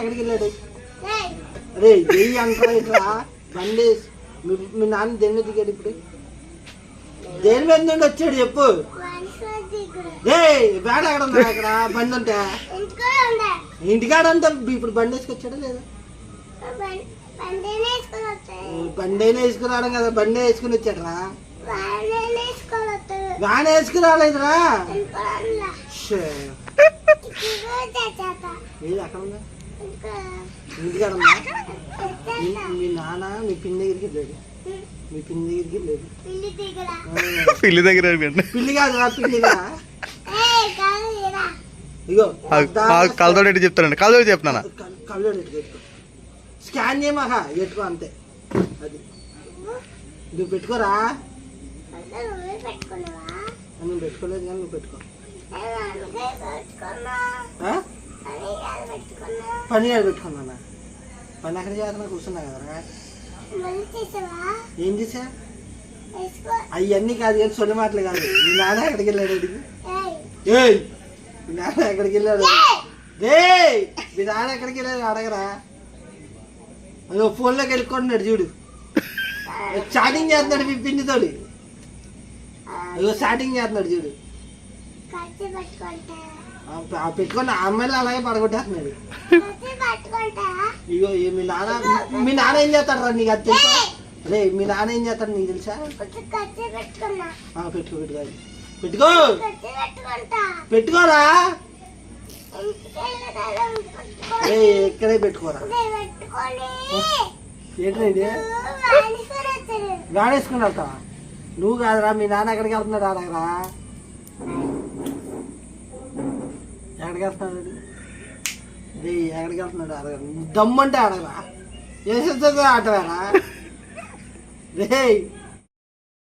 ఎక్కడికి వెళ్ళాడు. అరే వెయ్యి అంటారా ఇట్లా? బండి మీ నాన్న దేని మీద దిగాడు ఇప్పుడు? దేని మీద నుండి వచ్చాడు చెప్పు? రే వేడ ఎక్కడ ఉందా అక్కడ బండి ఉంటే? ఇంటికాడ అంటే ఇప్పుడు బండి వేసుకొచ్చాడా లేదా? బండి అయినా వేసుకురావడం కదా బండి వేసుకుని వచ్చాడరా. వాన వేసుకురాలేదురా షే. ఏది అక్కడ ఉందా? ఇంటికాడ మీ- మీ నాన్న మీ పిన్ని దగ్గరికి వెళ్ళాడు. మీ పిన్ని దగ్గరికి వెళ్ళాడు. పిల్లి దగ్గర. పిల్లి కాదు రా పిల్లిగా ఇగో కలతో ఎట్టి చెప్తానండి. కలతో చెప్తున్నానా? కళ్ళు పెట్టుకో స్కాన్ చేయమాక పెట్టుకో అంతే. అది. నువ్వు పెట్టుకోరా? నువ్వు పెట్టుకోలేదు కానీ నువ్వు పెట్టుకో? పని ఆడ పెట్టుకున్నానా పని అక్కడ చేస్తున్నా కూర్చున్నా కదరా ఏం చేసా అవన్నీ కాదు కానీ సొల్లి మాటలు కాదు. మీ నాన్న ఎక్కడికి వెళ్ళాడు అడిగి ఏయ్. మీ నాన్న ఎక్కడికి వెళ్ళాడు? ఏయ్! మీ నాన్న ఎక్కడికి వెళ్ళాడు? అడగరా. అదో ఫోన్లోకి వెళ్ళుకుంటున్నాడు చూడు. చాటింగ్ చేస్తున్నాడు మీ పిన్నితోడి అదో చాటింగ్ చేస్తున్నాడు చూడు. అమ్మాయిలు అలాగే పడగొట్టేస్తున్నాడు ఇగో ఈ మీ నాన్న మీ నాన్న ఏం చేస్తాడు రా నీకు అది తెలుసా? మీ నాన్న ఏం చేస్తాడు నీకు తెలుసా? పెట్టుకో పెట్టుకో పెట్టుకో! పెట్టుకోరా! ఏ ఇక్కడే పెట్టుకోరా. ఏంటి ఇది? గాడేసుకుని వెళ్తావా నువ్వు కాదురా మీ నాన్న ఎక్కడికి వెళ్తున్నాడు అడగరా ఎక్కడికి వెళ్తున్నాడు రే ఎక్కడికి వెళ్తున్నాడు అడగరా. దమ్మంటే అడగరా వేసేస్తుంది ఆటవేరా రే